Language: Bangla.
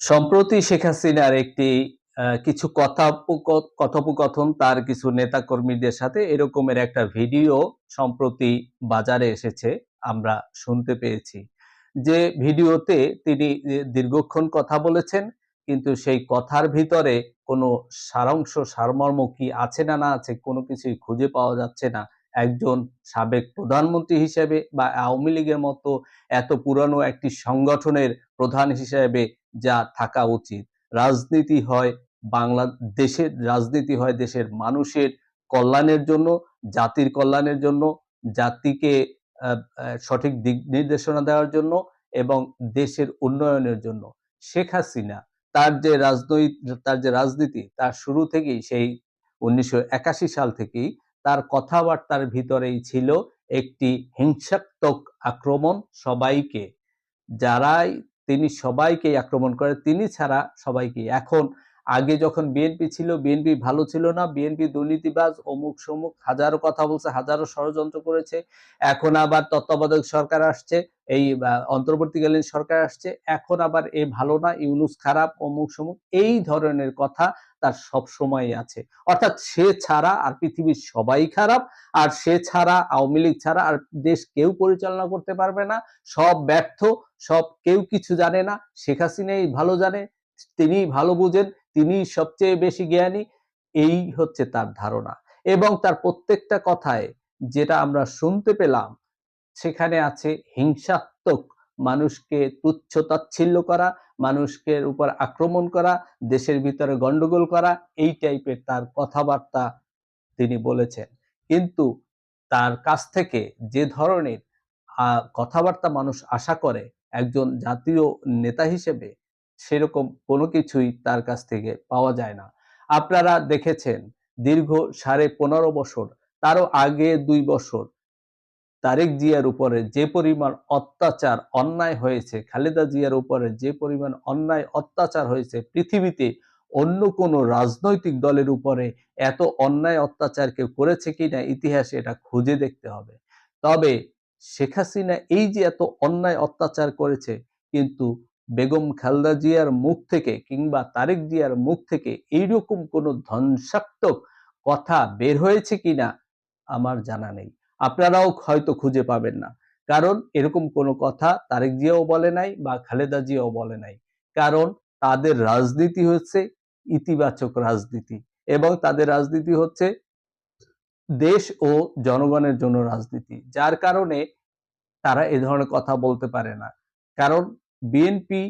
সম্প্রতি শেখ হাসিনার একটি কিছু কথা কথোপকথন তার কিছু নেতাকর্মীদের সাথে এরকমের একটা ভিডিও সম্প্রতি বাজারে এসেছে, আমরা শুনতে পেয়েছি। যে ভিডিওতে তিনি দীর্ঘক্ষণ কথা বলেছেন, কিন্তু সেই কথার ভিতরে কোনো সারাংশ, সারমর্ম কি আছে না না আছে কোনো কিছুই খুঁজে পাওয়া যাচ্ছে না। একজন সাবেক প্রধানমন্ত্রী হিসেবে বা আওয়ামী লীগের মতো এত পুরানো একটি সংগঠনের প্রধান হিসেবে যা থাকা উচিত। রাজনীতি হয় বাংলাদেশের রাজনীতি হয় দেশের মানুষের কল্যাণের জন্য, জাতির কল্যাণের জন্য, জাতিকে সঠিক দিক নির্দেশনা দেওয়ার জন্য এবং দেশের উন্নয়নের জন্য। শেখ হাসিনা তার যে রাজনৈতিক তার যে রাজনীতি, তার শুরু থেকেই সেই উনিশশো একাশি সাল থেকেই তার কথাবার্তার ভিতরেই ছিল একটি হিংসাত্মক আক্রমণ সবাইকে। যারাই তিনি সবাইকে আক্রমণ করে, তিনি ছাড়া সবাইকে এখন আগে যখন বিএনপি ছিল, বিএনপি ভালো ছিল না, বিএনপি দুর্নীতিবাজ, অমুক সমুক, হাজারো কথা বলছে, হাজারো ষড়যন্ত্র করেছে। এখন আবার তত্ত্বাবধায়ক সরকার আসছে, এই অন্তর্বর্তীকালীন সরকার আসছে। এখন আবার এ ভালো না, ইউনুস খারাপ, অমুক সমুক, এই ধরনের কথা তার সব সময় আছে। অর্থাৎ সে ছাড়া আর পৃথিবীর সবাই খারাপ, আর সে ছাড়া, আওয়ামী লীগ ছাড়া আর দেশ কেউ পরিচালনা করতে পারবে না। সব ব্যর্থ, সব কেউ কিছু জানে না। শেখ হাসিনাই ভালো জানে তিনি ভালো বুঝেন তিনি সবচেয়ে বেশি জ্ঞানী। এই হচ্ছে তার ধারণা। এবং তার প্রত্যেকটা কথায় যেটা আমরা শুনতে পেলাম, সেখানে আছে হিংসাত্মক মানুষকে তুচ্ছ তাচ্ছিল্য করা, মানুষকে উপর আক্রমণ করা, দেশের ভিতরে গন্ডগোল করা, এই টাইপের তার কথাবার্তা তিনি বলেছেন। কিন্তু তার কাছ থেকে যে ধরনের কথাবার্তা মানুষ আশা করে, একজন জাতীয় নেতা হিসেবে, সেরকম কোনো কিছুই তার কাছ থেকে পাওয়া যায় না। আপনারা দেখেছেন, দীর্ঘ সাড়ে পনেরো বছর, তারও আগে দুই বছর তারেক জিয়ার উপরে যে পরিমাণ অত্যাচার, অন্যায় হয়েছে, খালেদা জিয়ার উপরে যে পরিমাণ অন্যায়, অত্যাচার হয়েছে, পৃথিবীতে অন্য কোনো রাজনৈতিক দলের উপরে এত অন্যায় অত্যাচার কেউ করেছে কিনা, ইতিহাসে এটা খুঁজে দেখতে হবে। তবে শেখ হাসিনা এই যে এত অন্যায় অত্যাচার করেছে, কিন্তু বেগম খালেদা জিয়ার মুখ থেকে কিংবা তারেক জিয়ার মুখ থেকে এইরকম কোনো ধ্বংসাত্মক কথা বের হয়েছে কিনা, আমার জানা নেই। আপনারাও হয়তো খুঁজে পাবেন না। কারণ এরকম কোনো কথা তারেক জিয়াও বলে নাই বা খালেদা জিয়াও বলে নাই। কারণ তাদের রাজনীতি হচ্ছে ইতিবাচক রাজনীতি এবং তাদের রাজনীতি হচ্ছে দেশ ও জনগণের জন্য রাজনীতি। যার কারণে তারা এ ধরনের কথা বলতে পারে না। কারণ বিএনপি